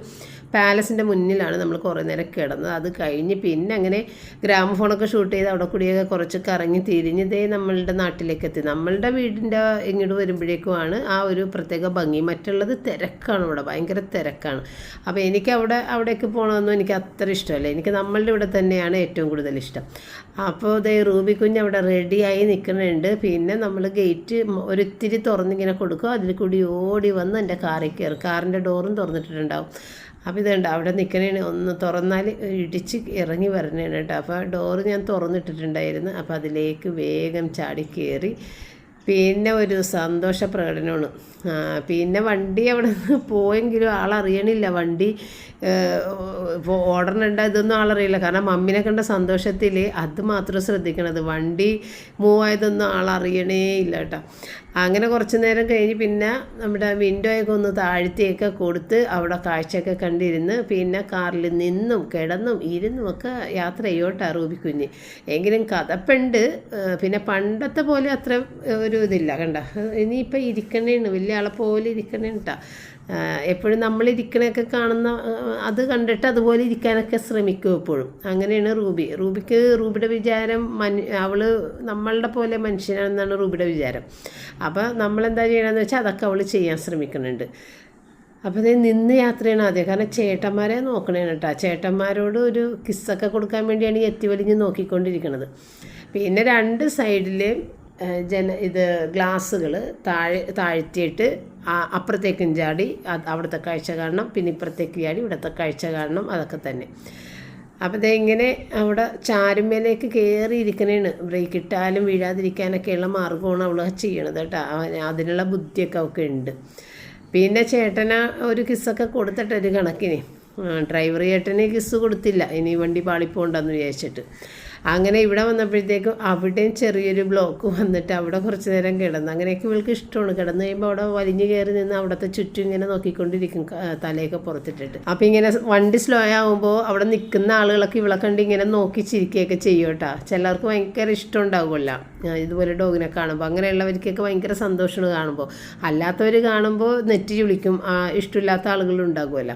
പാലസിന്റെ മുന്നിലാണ് നമ്മൾ കുറേ നേരം കിടന്നത്. അത് കഴിഞ്ഞ് പിന്നെ അങ്ങനെ ഗ്രാമഫോണൊക്കെ ഷൂട്ട് ചെയ്ത് അവിടെ കൂടിയൊക്കെ കുറച്ച് കറങ്ങി തിരിഞ്ഞതേ നമ്മളുടെ നാട്ടിലേക്ക് എത്തി. നമ്മളുടെ വീടിന്റെ ഇങ്ങോട്ട് വരുമ്പോഴേക്കുമാണ് ആ ഒരു പ്രത്യേക ഭംഗി. മറ്റുള്ളത് തിരക്കാണ് ഇവിടെ ഭയങ്കര തിരക്കാണ്. അപ്പോൾ എനിക്ക് അവിടെ അവിടേക്ക് പോകണമെന്നും എനിക്ക് അത്ര ഇഷ്ടമല്ല. എനിക്ക് നമ്മളുടെ ഇവിടെ തന്നെയാണ് ഏറ്റവും കൂടുതൽ ഇഷ്ടം. അപ്പോൾ ഇതേ റൂബി കുഞ്ഞ് അവിടെ റെഡിയായി നിൽക്കുന്നുണ്ട്. പിന്നെ നമ്മൾ ഗേറ്റ് ഒരിത്തിരി തുറന്നിങ്ങനെ കൊടുക്കും. അതിൽ കൂടി ഓടി വന്ന് എന്റെ കാറിൽ കയറും. കാറിന്റെ ഡോറും തുറന്നിട്ടുണ്ടാവും അപ്പോൾ ഇതുണ്ട് അവിടെ നിൽക്കണേണ് ഒന്ന് തുറന്നാൽ ഇടിച്ച് ഇറങ്ങി വരണേണ് കേട്ടോ. അപ്പോൾ ഡോറ് ഞാൻ തുറന്നിട്ടിട്ടുണ്ടായിരുന്നു. അപ്പോൾ അതിലേക്ക് വേഗം ചാടി കയറി പിന്നെ ഒരു സന്തോഷ പ്രകടനമാണ്. പിന്നെ വണ്ടി അവിടെ നിന്ന് പോയെങ്കിലും ആളറിയണില്ല. വണ്ടി ഇപ്പോൾ ഓടണുണ്ട് ഇതൊന്നും ആളറിയില്ല. കാരണം മമ്മിനെ കണ്ട സന്തോഷത്തിൽ അത് മാത്രം ശ്രദ്ധിക്കണത്. വണ്ടി മൂവ് ആയതൊന്നും ആളറിയണേ ഇല്ല കേട്ടോ. അങ്ങനെ കുറച്ച് നേരം കഴിഞ്ഞ് പിന്നെ നമ്മുടെ വിൻഡോയൊക്കെ ഒന്ന് താഴ്ത്തിയൊക്കെ കൊടുത്ത് അവിടെ കാഴ്ചയൊക്കെ കണ്ടിരുന്ന് പിന്നെ കാറിൽ നിന്നും കിടന്നും ഇരുന്നും ഒക്കെ യാത്ര ചെയ്യോട്ടാ റൂബിക്കുഞ്ഞ് എങ്കിലും കഥപ്പുണ്ട് പിന്നെ പണ്ടത്തെ പോലെ അത്ര ഒരു ഇതില്ല കണ്ട. ഇനിയിപ്പോൾ ഇരിക്കണേണ് വലിയ ആളെ പോലെ ഇരിക്കണേണ് കേട്ടോ നമ്മൾ നമ്മളിരിക്കണൊക്കെ കാണുന്ന അത് കണ്ടിട്ട് അതുപോലെ ഇരിക്കാനൊക്കെ ശ്രമിക്കും എപ്പോഴും. അങ്ങനെയാണ് റൂബി. റൂബിക്ക് റൂബിയുടെ വിചാരം മനു അവൾ നമ്മളുടെ പോലെ മനുഷ്യനാണെന്നാണ് റൂബിയുടെ വിചാരം. അപ്പോൾ നമ്മളെന്താ ചെയ്യണമെന്ന് വെച്ചാൽ അതൊക്കെ അവൾ ചെയ്യാൻ ശ്രമിക്കുന്നുണ്ട്. അപ്പോൾ ഇത് നിന്ന് യാത്രയാണ് ആദ്യം. കാരണം ചേട്ടന്മാരെ നോക്കണേണ് കേട്ടോ ചേട്ടന്മാരോട് ഒരു കിസ്സൊക്കെ കൊടുക്കാൻ വേണ്ടിയാണ് ഈ എത്തിവലിഞ്ഞ് നോക്കിക്കൊണ്ടിരിക്കുന്നത് പിന്നെ രണ്ട് സൈഡിൽ ജന ഇത് ഗ്ലാസ്സുകൾ താഴെ താഴ്ത്തിയിട്ട് അപ്പുറത്തേക്കും ചാടി അവിടുത്തെ കാഴ്ച കാണണം പിന്നെ ഇപ്പുറത്തേക്ക് ചാടി ഇവിടുത്തെ കാഴ്ച കാണണം അതൊക്കെ തന്നെ. അപ്പം ഇങ്ങനെ അവിടെ ചാരുമേലേക്ക് കയറിയിരിക്കണേണ്. ബ്രേക്ക് ഇട്ടാലും വീഴാതിരിക്കാനൊക്കെയുള്ള മാർഗമാണ് അവൾ ചെയ്യണത് കേട്ടോ. അതിനുള്ള ബുദ്ധിയൊക്കെ അവൾക്ക് ഉണ്ട്. പിന്നെ ചേട്ടന ഒരു കിസ്സൊക്കെ കൊടുത്തിട്ട് ഒരു കണക്കിന്. ഡ്രൈവർ ചേട്ടന് കിസ് കൊടുത്തില്ല. ഇനി വണ്ടി പാളിപ്പോണ്ടെന്ന് വിചാരിച്ചിട്ട്. അങ്ങനെ ഇവിടെ വന്നപ്പോഴത്തേക്കും അവിടെയും ചെറിയൊരു ബ്ലോക്ക് വന്നിട്ട് അവിടെ കുറച്ച് നേരം കിടന്നു. അങ്ങനെയൊക്കെ ഇവൾക്ക് ഇഷ്ടമാണ്. കിടന്നു കഴിയുമ്പോൾ അവിടെ വലിഞ്ഞു കയറി നിന്ന് അവിടുത്തെ ചുറ്റും ഇങ്ങനെ നോക്കിക്കൊണ്ടിരിക്കും തലയൊക്കെ പുറത്തിട്ടിട്ട്. അപ്പം ഇങ്ങനെ വണ്ടി സ്ലോ ആകുമ്പോൾ അവിടെ നിൽക്കുന്ന ആളുകളൊക്കെ ഇവളെ കണ്ട് ഇങ്ങനെ നോക്കി ചിരിക്കുകയൊക്കെ ചെയ്യും കേട്ടോ. ചിലർക്ക് ഭയങ്കര ഇഷ്ടം ഉണ്ടാകുമല്ലോ ആ, ഇതുപോലെ ഡോഗിനെ കാണുമ്പോൾ അങ്ങനെയുള്ളവർക്കൊക്കെ ഭയങ്കര സന്തോഷമാണ് കാണുമ്പോൾ അല്ലാത്തവർ കാണുമ്പോൾ നെറ്റി ചുളിക്കും ഇഷ്ടമില്ലാത്ത ആളുകളുണ്ടാകുമല്ലോ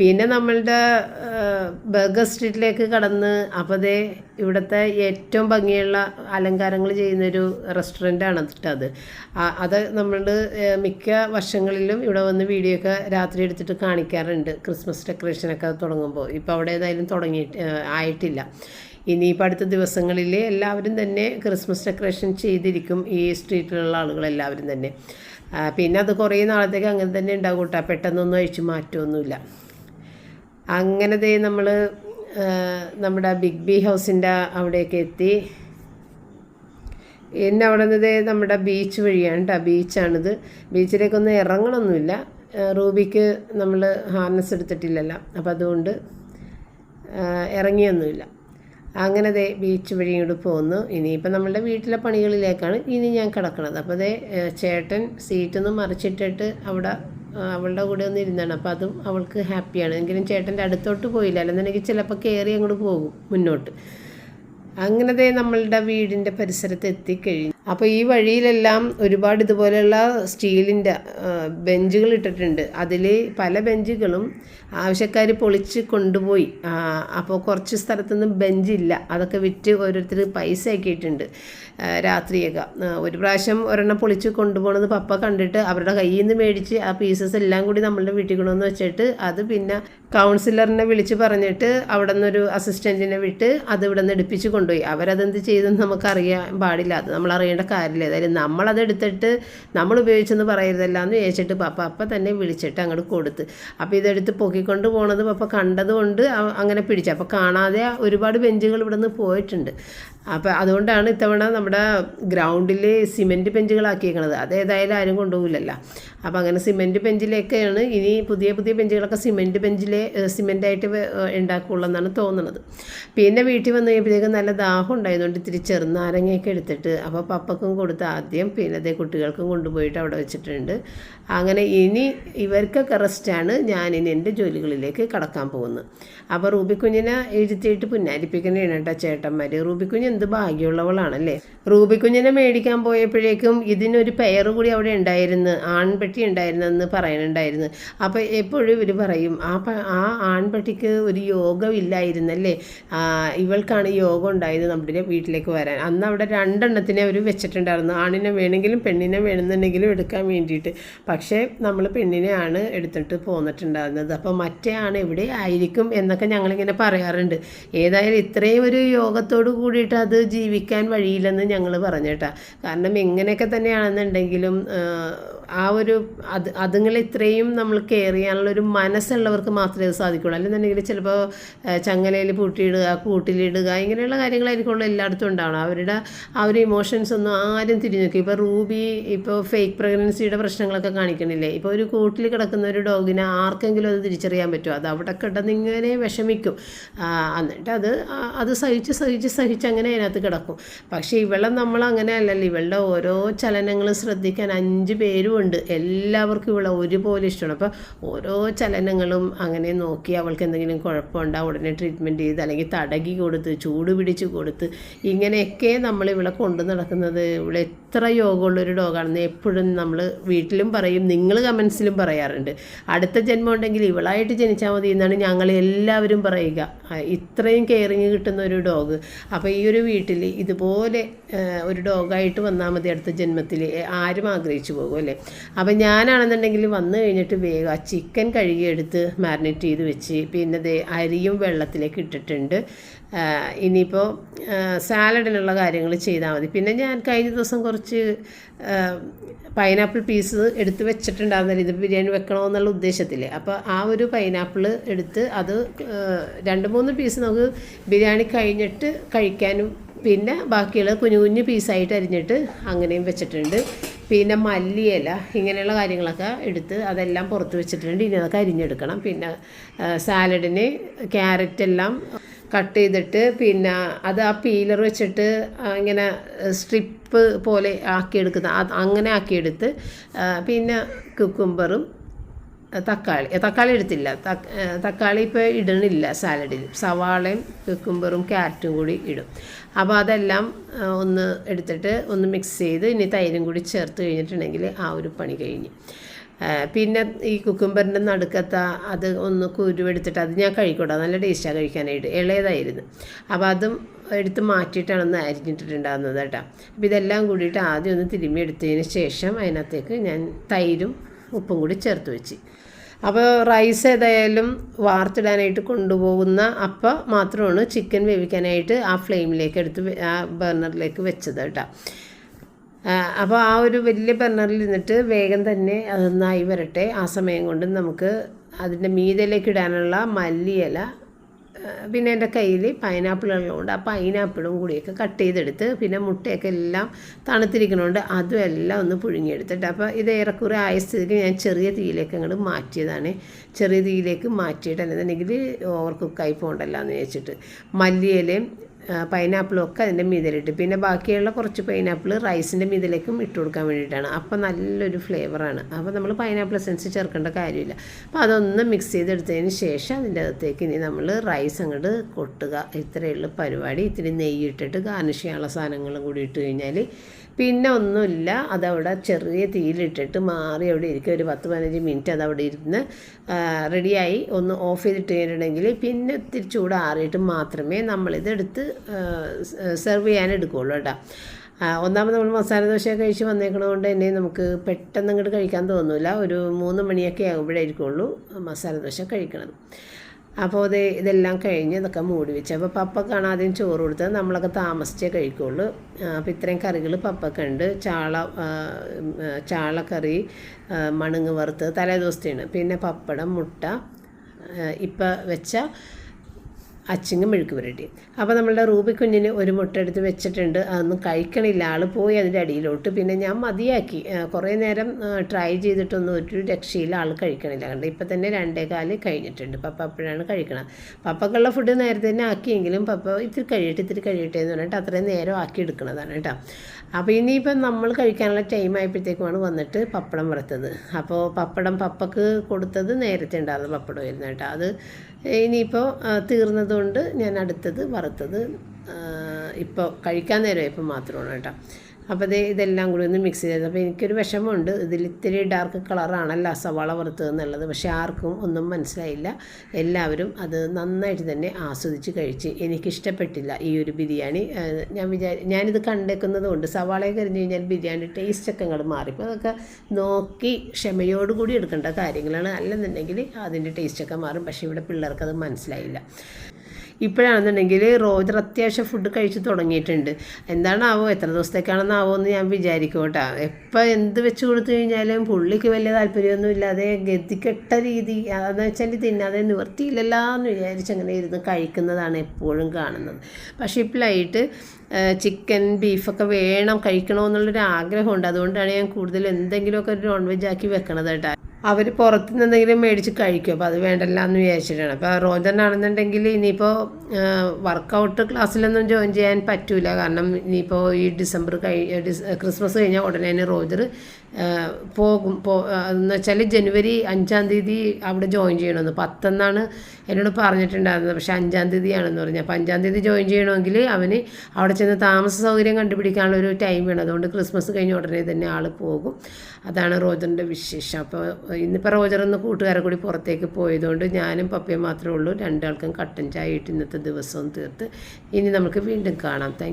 പിന്നെ നമ്മളുടെ ബർഗർ സ്ട്രീറ്റിലേക്ക് കടന്ന് അപ്പോൾ ദേ ഇവിടുത്തെ ഏറ്റവും ഭംഗിയുള്ള അലങ്കാരങ്ങൾ ചെയ്യുന്നൊരു റെസ്റ്റോറന്റാണ് അത്. അത് നമ്മൾ മിക്ക വർഷങ്ങളിലും ഇവിടെ വന്ന് വീഡിയോ ഒക്കെ രാത്രി എടുത്തിട്ട് കാണിക്കാറുണ്ട്. ക്രിസ്മസ് ഡെക്കറേഷനൊക്കെ തുടങ്ങുമ്പോൾ ഇപ്പോൾ അവിടെ ഏതായാലും തുടങ്ങിയിട്ട് ആയിട്ടില്ല. ഇനിയിപ്പോൾ അടുത്ത ദിവസങ്ങളിൽ എല്ലാവരും തന്നെ ക്രിസ്മസ് ഡെക്കറേഷൻ ചെയ്തിരിക്കും ഈ സ്ട്രീറ്റിലുള്ള ആളുകളെല്ലാവരും തന്നെ. പിന്നെ അത് കുറേ നാളത്തേക്ക് അങ്ങനെ തന്നെ ഉണ്ടാകും കേട്ടോ പെട്ടെന്നൊന്നും അഴിച്ചു മാറ്റമൊന്നുമില്ല അങ്ങനത്തെ നമ്മൾ നമ്മുടെ ബിഗ് ബി ഹൗസിന്റെ അവിടെയൊക്കെ എത്തി. എന്നെ അവിടെ നിന്ന് നമ്മുടെ ബീച്ച് വഴിയാണ് കേട്ടോ ബീച്ചാണിത്. ബീച്ചിലേക്കൊന്നും ഇറങ്ങണമൊന്നുമില്ല റൂബിക്ക് നമ്മൾ ഹാർനസ് എടുത്തിട്ടില്ലല്ലോ. അപ്പോൾ അതുകൊണ്ട് ഇറങ്ങിയൊന്നുമില്ല. അങ്ങനെ ദേ ബീച്ച് വഴി ഇങ്ങോട്ട് പോന്നു. ഇനിയിപ്പോൾ നമ്മളുടെ വീട്ടിലെ പണികളിലേക്കാണ് ഇനി ഞാൻ കിടക്കുന്നത് അപ്പോൾ ദേ ചേട്ടൻ നിന്ന് മറിച്ചിട്ടിട്ട് അവിടെ അവളുടെ കൂടെ ഒന്ന് ഇരുന്നാണ്. അപ്പോൾ അതും അവൾക്ക് ഹാപ്പിയാണ് എങ്കിലും ചേട്ടന്റെ അടുത്തോട്ട് പോയില്ല. അല്ലെന്നുണ്ടെങ്കിൽ ചിലപ്പോൾ കയറി അങ്ങോട്ട് പോകും മുന്നോട്ട്. അങ്ങനെ ദേ നമ്മളുടെ വീടിന്റെ പരിസരത്ത് എത്തിക്കഴിഞ്ഞു. അപ്പോൾ ഈ വഴിയിലെല്ലാം ഒരുപാട് ഇതുപോലെയുള്ള സ്റ്റീലിന്റെ ബെഞ്ചുകൾ ഇട്ടിട്ടുണ്ട്. അതിൽ പല ബെഞ്ചുകളും ആവശ്യക്കാർ പൊളിച്ച് കൊണ്ടുപോയി. അപ്പോൾ കുറച്ച് സ്ഥലത്തൊന്നും ബെഞ്ചില്ല. അതൊക്കെ വിറ്റ് ഓരോരുത്തർ പൈസ ആക്കിയിട്ടുണ്ട് രാത്രിയൊക്കെ. ഒരു പ്രാവശ്യം ഒരെണ്ണം പൊളിച്ച് കൊണ്ടുപോകണമെന്ന് പപ്പ കണ്ടിട്ട് അവരുടെ കയ്യിൽ നിന്ന് മേടിച്ച് ആ പീസസ് എല്ലാം കൂടി നമ്മളുടെ വീട്ടിൽ കൊണ്ടുവന്ന് വെച്ചിട്ട് അത് പിന്നെ കൗൺസിലറിനെ വിളിച്ച് പറഞ്ഞിട്ട് അവിടെ നിന്നൊരു അസിസ്റ്റന്റിനെ വിട്ട് അത് ഇവിടെ നിന്ന് എടുപ്പിച്ച് കൊണ്ടുപോയി. അവരതെന്ത് ചെയ്തെന്ന് നമുക്കറിയാൻ പാടില്ല. അത് നമ്മൾ അറിയേണ്ട കാര്യമില്ല. ഏതായാലും നമ്മളത് എടുത്തിട്ട് നമ്മൾ ഉപയോഗിച്ചെന്ന് പറയരുതല്ല എന്ന് ചോദിച്ചിട്ട് പപ്പ അപ്പം തന്നെ വിളിച്ചിട്ട് അങ്ങോട്ട് കൊടുത്ത്. അപ്പോൾ ഇതെടുത്ത് പൊക്കിക്കൊണ്ട് പോണത് പപ്പ കണ്ടതുകൊണ്ട് അങ്ങനെ പിടിച്ചു. അപ്പോൾ കാണാതെ ഒരുപാട് ബെഞ്ചുകൾ ഇവിടെ നിന്ന് പോയിട്ടുണ്ട്. അപ്പോൾ അതുകൊണ്ടാണ് ഇത്തവണ നമ്മുടെ ഗ്രൗണ്ടിൽ സിമെന്റ് ബെഞ്ചുകളാക്കിയേക്കണത് അത് ഏതായാലും ആരും കൊണ്ടുപോകില്ലല്ലോ അപ്പോൾ അങ്ങനെ സിമെന്റ് ബെഞ്ചിലേക്കാണ് ഇനി പുതിയ പുതിയ ബെഞ്ചുകളൊക്കെ സിമെന്റ് ബെഞ്ചിലെ സിമെന്റായിട്ട് ഉണ്ടാക്കുള്ളൂ എന്നാണ് തോന്നുന്നത് പിന്നെ വീട്ടിൽ വന്ന് കഴിയുമ്പോഴത്തേക്കും നല്ല ദാഹം ഉണ്ടായതുകൊണ്ട് ഇത്തിരി ചെറുനാരങ്ങയൊക്കെ എടുത്തിട്ട് അപ്പോൾ പപ്പക്കും കൊടുത്ത് ആദ്യം പിന്നെ അതേ കുട്ടികൾക്കും കൊണ്ടുപോയിട്ട് അവിടെ വെച്ചിട്ടുണ്ട്. അങ്ങനെ ഇനി ഇവർക്കൊക്കെ റെസ്റ്റാണ് ഞാനിനി എന്റെ ജോലികളിലേക്ക് കടക്കാൻ പോകുന്നത്. അപ്പോൾ റൂബിക്കുഞ്ഞിനെ ഇരുത്തിയിട്ട് പുന്നാരിപ്പിക്കുന്നതാണ് കേട്ടോ ചേട്ടന്മാർ റൂബിക്കുഞ്ഞ് എന്ത് ഭാഗ്യമുള്ളവളാണല്ലേ? റൂബിക്കുഞ്ഞിനെ മേടിക്കാൻ പോയപ്പോഴേക്കും ഇതിനൊരു പെയർ കൂടി അവിടെ ഉണ്ടായിരുന്നു ആൺപെട്ടി ഉണ്ടായിരുന്നെന്ന് പറയുന്നുണ്ടായിരുന്നു. അപ്പോൾ എപ്പോഴും ഇവർ പറയും ആ ആ ആൺപെട്ടിക്ക് ഒരു യോഗമില്ലായിരുന്നല്ലേ? ഇവൾക്കാണ് യോഗം ഉണ്ടായത് നമ്മുടെ വീട്ടിലേക്ക് വരാൻ. അന്ന് അവിടെ രണ്ടെണ്ണത്തിനെ അവർ വെച്ചിട്ടുണ്ടായിരുന്നു ആണിനെ വേണമെങ്കിലും പെണ്ണിനെ വേണമെന്നുണ്ടെങ്കിലും എടുക്കാൻ വേണ്ടിയിട്ട്. പക്ഷേ നമ്മൾ പെണ്ണിനെയാണ് എടുത്തിട്ട് പോന്നിട്ടുണ്ടായിരുന്നത്. അപ്പോൾ മറ്റേ ആണ് എവിടെ ആയിരിക്കും എന്നൊക്കെ ഞങ്ങളിങ്ങനെ പറയാറുണ്ട്. ഏതായാലും ഇത്രയും ഒരു യോഗത്തോട് കൂടിയിട്ട് അത് ജീവിക്കാൻ വഴിയില്ലെന്ന് ഞങ്ങൾ പറഞ്ഞേട്ടാ കാരണം എങ്ങനെയൊക്കെ തന്നെയാണെന്നുണ്ടെങ്കിലും ആ, ഒരു അത് അതുങ്ങളെ ഇത്രയും നമ്മൾ കെയർ ചെയ്യാനുള്ള ഒരു മനസ്സുള്ളവർക്ക് മാത്രമേ അത് സാധിക്കുള്ളൂ. അല്ലെന്നുണ്ടെങ്കിൽ ചിലപ്പോൾ ചങ്ങലയിൽ പൂട്ടിയിടുക കൂട്ടിലിടുക ഇങ്ങനെയുള്ള കാര്യങ്ങളായിരിക്കുള്ളൂ എല്ലായിടത്തും ഉണ്ടാവണം അവരുടെ ആ ഒരു ഇമോഷൻസ് ഒന്നും ആരും തിരിഞ്ഞു നോക്കി ഇപ്പോൾ റൂബി ഇപ്പോൾ ഫേക്ക് പ്രഗ്നൻസിയുടെ പ്രശ്നങ്ങളൊക്കെ കാണിക്കണില്ലേ? ഇപ്പോൾ ഒരു കൂട്ടിൽ കിടക്കുന്ന ഒരു ഡോഗിനെ ആർക്കെങ്കിലും അത് തിരിച്ചറിയാൻ പറ്റുമോ? അത് അവിടെ കിടന്ന് ഇങ്ങനെ വിഷമിക്കും. എന്നിട്ട് അത് അത് സഹിച്ച് സഹിച്ച് സഹിച്ച് അങ്ങനെ അതിനകത്ത് കിടക്കും. പക്ഷേ ഇവളെ നമ്മൾ അങ്ങനെ അല്ലല്ലോ. ഇവളുടെ ഓരോ ചലനങ്ങളും ശ്രദ്ധിക്കാൻ അഞ്ച് പേരും ഉണ്ട് എല്ലാവർക്കും ഇവളെ ഒരുപോലെ ഇഷ്ടമാണ്. അപ്പോൾ ഓരോ ചലനങ്ങളും അങ്ങനെ നോക്കി അവൾക്ക് എന്തെങ്കിലും കുഴപ്പമുണ്ടോ ഉടനെ ട്രീറ്റ്മെന്റ് ചെയ്ത് അല്ലെങ്കിൽ തടകി കൊടുത്ത് ചൂട് പിടിച്ച് കൊടുത്ത് ഇങ്ങനെയൊക്കെ നമ്മൾ ഇവിടെ കൊണ്ടു നടക്കുന്നത്. ഇവിടെ എത്ര യോഗമുള്ളൊരു ഡോഗാണെന്ന് എപ്പോഴും നമ്മൾ വീട്ടിലും പറയും നിങ്ങൾ കമൻസിലും പറയാറുണ്ട്. അടുത്ത ജന്മം ഉണ്ടെങ്കിൽ ഇവളായിട്ട് ജനിച്ചാൽ മതി എന്നാണ് ഞങ്ങൾ എല്ലാവരും പറയുക. ഇത്രയും കെയറിങ് കിട്ടുന്ന ഒരു ഡോഗ് അപ്പോൾ ഈ ഒരു വീട്ടിൽ ഇതുപോലെ ഒരു ഡോഗായിട്ട് വന്നാൽ മതി അടുത്ത ജന്മത്തിൽ ആരും ആഗ്രഹിച്ചു പോകും അല്ലേ? അപ്പോൾ ഞാനാണെന്നുണ്ടെങ്കിൽ വന്നു കഴിഞ്ഞിട്ട് വേഗം ആ ചിക്കൻ കഴുകിയെടുത്ത് മാരിനേറ്റ് ചെയ്ത് വെച്ച് പിന്നെ ദേ അരിയും വെള്ളത്തിലേക്ക് ഇട്ടിട്ടുണ്ട്. ഇനിയിപ്പോൾ സാലഡിനുള്ള കാര്യങ്ങൾ ചെയ്താൽ മതി. പിന്നെ ഞാൻ കഴിഞ്ഞ ദിവസം കുറച്ച് പൈനാപ്പിൾ പീസ് എടുത്ത് വെച്ചിട്ടുണ്ടായിരുന്നില്ല. ഇത് ബിരിയാണി വെക്കണമെന്നുള്ള ഉദ്ദേശത്തിൽ അപ്പോൾ ആ ഒരു പൈനാപ്പിൾ എടുത്ത് അത് രണ്ട് മൂന്ന് പീസ് നമുക്ക് ബിരിയാണി കഴിഞ്ഞിട്ട് കഴിക്കാനും പിന്നെ ബാക്കിയുള്ള കുഞ്ഞു കുഞ്ഞു പീസായിട്ട് അരിഞ്ഞിട്ട് അങ്ങനെയും വെച്ചിട്ടുണ്ട്. പിന്നെ മല്ലിയില ഇങ്ങനെയുള്ള കാര്യങ്ങളൊക്കെ എടുത്ത് അതെല്ലാം പുറത്ത് വെച്ചിട്ടുണ്ട് ഇനി അതൊക്കെ അരിഞ്ഞെടുക്കണം. പിന്നെ സാലഡിന് ക്യാരറ്റ് എല്ലാം കട്ട് ചെയ്തിട്ട് പിന്നെ അത് ആ പീലർ വെച്ചിട്ട് ഇങ്ങനെ സ്ട്രിപ്പ് പോലെ ആക്കിയെടുക്കുന്ന അങ്ങനെ ആക്കിയെടുത്ത് പിന്നെ കുക്കുംബറും തക്കാളി. തക്കാളി എടുത്തില്ല. തക്കാളി ഇപ്പോൾ ഇടണില്ല സാലഡിൽ സവാളയും കുക്കുംബറും ക്യാരറ്റും കൂടി ഇടും. അപ്പോൾ അതെല്ലാം ഒന്ന് എടുത്തിട്ട് ഒന്ന് മിക്സ് ചെയ്ത് ഇനി തൈരും കൂടി ചേർത്ത് കഴിഞ്ഞിട്ടുണ്ടെങ്കിൽ ആ ഒരു പണി കഴിഞ്ഞ്. പിന്നെ ഈ കുക്കുംബറിന്റെ നടുക്കത്ത അത് ഒന്ന് കുരുവെടുത്തിട്ട് അത് ഞാൻ കഴിക്കൂടാ നല്ല ടേസ്റ്റാണ് കഴിക്കാനായിട്ട്. ഇളയതായിരുന്നു. അപ്പോൾ അതും എടുത്ത് മാറ്റിയിട്ടാണ് ഒന്ന് അരിഞ്ഞിട്ടിട്ടുണ്ടാകുന്നത് കേട്ടോ. അപ്പോൾ ഇതെല്ലാം കൂടിയിട്ട് ആദ്യം ഒന്ന് തിരുമ്മി എടുത്തതിന് ശേഷം അതിനകത്തേക്ക് ഞാൻ തൈരും ഉപ്പും കൂടി ചേർത്ത് വെച്ച്. അപ്പോൾ റൈസ് ഏതായാലും വാർത്തിടാനായിട്ട് കൊണ്ടുപോകുന്ന അപ്പം മാത്രമാണ് ചിക്കൻ വേവിക്കാനായിട്ട് ആ ഫ്ലെയിമിലേക്ക് എടുത്ത് ആ ബർണറിലേക്ക് വെച്ചത് കേട്ടോ. അപ്പോൾ ആ ഒരു വലിയ ബർണറിൽ നിന്നിട്ട് വേഗം തന്നെ അതൊന്നായി വരട്ടെ. ആ സമയം കൊണ്ട് നമുക്ക് അതിന്റെ മീതയിലേക്ക് ഇടാനുള്ള മല്ലിയില പിന്നെ എന്റെ കയ്യിൽ പൈനാപ്പിൾ ഉള്ളതുകൊണ്ട് ആ പൈനാപ്പിളും കൂടിയൊക്കെ കട്ട് ചെയ്തെടുത്ത് പിന്നെ മുട്ടയൊക്കെ എല്ലാം തണുത്തിരിക്കണോണ്ട് അതും എല്ലാം ഒന്ന് പുഴുങ്ങിയെടുത്തിട്ട് അപ്പോൾ ഇത് ഏറെക്കുറെ ആയ സ്ഥിതിക്ക് ഞാൻ ചെറിയ തീയിലേക്ക് അങ്ങോട്ട് മാറ്റിയതാണ്. ചെറിയ തീയിലേക്ക് മാറ്റിയിട്ട് അല്ലെന്നുണ്ടെങ്കിൽ ഓവർ കുക്കായി പോകണ്ടല്ലോ എന്ന് വെച്ചിട്ട് മല്ലിയിലയും പൈനാപ്പിളും ഒക്കെ അതിന്റെ മീതിലിട്ട്. പിന്നെ ബാക്കിയുള്ള കുറച്ച് പൈനാപ്പിൾ റൈസിന്റെ മീതിലേക്കും ഇട്ട് കൊടുക്കാൻ വേണ്ടിയിട്ടാണ്. അപ്പോൾ നല്ലൊരു ഫ്ലേവറാണ് അപ്പോൾ നമ്മൾ പൈനാപ്പിൾ എസൻസ് ചേർക്കേണ്ട കാര്യമില്ല. അപ്പോൾ അതൊന്ന് മിക്സ് ചെയ്തെടുത്തതിന് ശേഷം അതിന്റെ അകത്തേക്ക് ഇനി നമ്മൾ റൈസ് അങ്ങോട്ട് കൊട്ടുക. ഇത്രയുള്ള പരിപാടി. ഇത്തിരി നെയ്യ് ഇട്ടിട്ട് ഗാർണിഷ് ചെയ്യാനുള്ള സാധനങ്ങളും കൂടി ഇട്ട് കഴിഞ്ഞാൽ പിന്നെ ഒന്നുമില്ല. അതവിടെ ചെറിയ തീയിലിട്ടിട്ട് മാറി അവിടെ ഇരിക്കുക. ഒരു പത്ത് പതിനഞ്ച് മിനിറ്റ് അതവിടെ ഇരുന്ന് റെഡിയായി. ഒന്ന് ഓഫ് ചെയ്തിട്ട് കഴിഞ്ഞിട്ടുണ്ടെങ്കിൽ പിന്നെ ഒത്തിരി ചൂടാറിയിട്ട് മാത്രമേ നമ്മളിതെടുത്ത് സെർവ് ചെയ്യാൻ കേട്ടോ. ഒന്നാമത് നമ്മൾ മസാല ദോശ കഴിച്ച് വന്നേക്കണതുകൊണ്ട് തന്നെ നമുക്ക് പെട്ടെന്ന് അങ്ങോട്ട് കഴിക്കാൻ തോന്നില്ല ഒരു മൂന്ന് മണിയൊക്കെ ആകുമ്പോഴായിരിക്കുള്ളൂ മസാല ദോശ കഴിക്കണം അപ്പോൾ അത് ഇതെല്ലാം കഴിഞ്ഞ് ഇതൊക്കെ മൂടി വെച്ചു. അപ്പോൾ പപ്പക്കാണ് ആദ്യം ചോറ് കൊടുത്തത്. നമ്മളൊക്കെ താമസിച്ചേ കഴിക്കുള്ളൂ. അപ്പോൾ ഇത്രയും കറികൾ പപ്പക്കുണ്ട് ചാള ചാളക്കറി മണുങ്ങ് വറുത്തത് തലേ ദിവസത്തെയാണ് പിന്നെ പപ്പടം മുട്ട ഇപ്പം വെച്ച അച്ചിങ്ങ് മെഴുക്ക് പുരട്ടി അപ്പോൾ നമ്മളുടെ റൂബി കുഞ്ഞിന് ഒരു മുട്ട എടുത്ത് വെച്ചിട്ടുണ്ട്. അതൊന്നും കഴിക്കണില്ല. ആൾ പോയി അതിന്റെ അടിയിലോട്ട്. പിന്നെ ഞാൻ മതിയാക്കി. കുറേ നേരം ട്രൈ ചെയ്തിട്ടൊന്നും ഒരു രക്ഷയിൽ ആൾ കഴിക്കണില്ല. കണ്ട്? ഇപ്പം തന്നെ രണ്ടേ കാൽ കഴിഞ്ഞിട്ടുണ്ട്. പപ്പ അപ്പോഴാണ് കഴിക്കണം പപ്പക്കുള്ള ഫുഡ് നേരത്തെ തന്നെ ആക്കിയെങ്കിലും പപ്പ ഇത്തിരി കഴിയട്ടെ ഇത്തിരി കഴിയട്ടെ എന്ന് പറഞ്ഞിട്ട് അത്രയും നേരം ആക്കി എടുക്കണതാണ് കേട്ടോ. അപ്പോൾ ഇനിയിപ്പം നമ്മൾ കഴിക്കാനുള്ള ടൈം ആയപ്പോഴത്തേക്കുമാണ് വന്നിട്ട് പപ്പടം വറുത്തത്. അപ്പോൾ പപ്പടം പപ്പക്ക് കൊടുത്തത് നേരത്തെ പപ്പടം പപ്പടമായിരുന്നു കേട്ടോ. അത് ഇനിയിപ്പോൾ തീർന്നതുകൊണ്ട് ഞാൻ അടുത്തത് വറുത്തത് ഇപ്പോൾ കഴിക്കാൻ നേരമായപ്പോൾ മാത്രമാണ് കേട്ടോ. അപ്പോൾ ഇത് ഇതെല്ലാം കൂടി ഒന്ന് മിക്സ് ചെയ്തത് അപ്പോൾ എനിക്കൊരു വിഷമമുണ്ട്. ഇതിൽ ഇത്തിരി ഡാർക്ക് കളറാണല്ലോ സവാള വറുത്തത് എന്നുള്ളത്. പക്ഷേ ആർക്കും ഒന്നും മനസ്സിലായില്ല. എല്ലാവരും അത് നന്നായിട്ട് തന്നെ ആസ്വദിച്ച് കഴിച്ച് എനിക്കിഷ്ടപ്പെട്ടില്ല ഈ ഒരു ബിരിയാണി. ഞാൻ വിചാരി ഞാനിത് കണ്ടേക്കുന്നത് കൊണ്ട് സവാളയെ കരിഞ്ഞ് കഴിഞ്ഞാൽ ബിരിയാണി ടേസ്റ്റൊക്കെ അങ്ങോട്ട് മാറിപ്പോൾ അതൊക്കെ നോക്കി ക്ഷമയോടുകൂടി എടുക്കേണ്ട കാര്യങ്ങളാണ്. അല്ലെന്നുണ്ടെങ്കിൽ അതിന്റെ ടേസ്റ്റൊക്കെ മാറും. പക്ഷേ ഇവിടെ പിള്ളേർക്കത് മനസ്സിലായില്ല. ഇപ്പോഴാണെന്നുണ്ടെങ്കിൽ റോജർ അത്യാവശ്യം ഫുഡ് കഴിച്ച് തുടങ്ങിയിട്ടുണ്ട്. എന്താണാവോ? എത്ര ദിവസത്തേക്കാണെന്നാവോ എന്ന് ഞാൻ വിചാരിക്കും കേട്ടോ എപ്പോൾ എന്ത് വെച്ച് കൊടുത്തു കഴിഞ്ഞാലും പുള്ളിക്ക് വലിയ താല്പര്യമൊന്നും ഇല്ലാതെ ഗതികെട്ട രീതി അതെന്ന് വെച്ചാൽ തിന്നാതെ നിവർത്തിയില്ലല്ലോ എന്ന് വിചാരിച്ച് അങ്ങനെ ഇരുന്ന് കഴിക്കുന്നതാണ് എപ്പോഴും കാണുന്നത്. പക്ഷേ ഇപ്പോഴായിട്ട് ചിക്കൻ ബീഫൊക്കെ വേണം കഴിക്കണമെന്നുള്ളൊരു ആഗ്രഹമുണ്ട് അതുകൊണ്ടാണ് ഞാൻ കൂടുതൽ എന്തെങ്കിലുമൊക്കെ ഒരു നോൺ വെജ് ആക്കി വെക്കണത് കേട്ടോ. അവർ പുറത്തുനിന്ന് എന്തെങ്കിലും മേടിച്ച് കഴിക്കും. അപ്പോൾ അത് വേണ്ടല്ല എന്ന് വിചാരിച്ചിട്ടാണ് അപ്പോൾ റോജൻ റോജനാണെന്നുണ്ടെങ്കിൽ ഇനിയിപ്പോൾ വർക്കൗട്ട് ക്ലാസ്സിലൊന്നും ജോയിൻ ചെയ്യാൻ പറ്റൂല. കാരണം ഇനിയിപ്പോൾ ഈ ഡിസംബർ കഴി ക്രിസ്മസ് കഴിഞ്ഞാൽ ഉടനെ തന്നെ റോജർ പോകും പോ എന്ന് വെച്ചാൽ ജനുവരി അഞ്ചാം തീയതി അവിടെ ജോയിൻ ചെയ്യണമെന്ന്. പത്തെന്നാണ് എന്നോട് പറഞ്ഞിട്ടുണ്ടായിരുന്നത്. പക്ഷേ അഞ്ചാം തീയതിയാണെന്ന് പറഞ്ഞു. അപ്പോൾ അഞ്ചാം തീയതി ജോയിൻ ചെയ്യണമെങ്കിൽ അവന് അവിടെ ചെന്ന് താമസ സൗകര്യം കണ്ടുപിടിക്കാനുള്ള ഒരു ടൈം വേണം. അതുകൊണ്ട് ക്രിസ്മസ് കഴിഞ്ഞ ഉടനെ തന്നെ ആൾ പോകും. അതാണ് റോജറിന്റെ വിശേഷം. അപ്പോൾ ഇന്നിപ്പോൾ റോജർ ഒന്ന് കൂട്ടുകാരെ കൂടി പുറത്തേക്ക് പോയതുകൊണ്ട് ഞാനും പപ്പയും മാത്രമേ ഉള്ളൂ. രണ്ടാൾക്കും കട്ടൻ ചായ ഇട്ട് ഇന്നത്തെ ദിവസവും തീർത്ത്. ഇനി നമുക്ക് വീണ്ടും കാണാം. താങ്ക്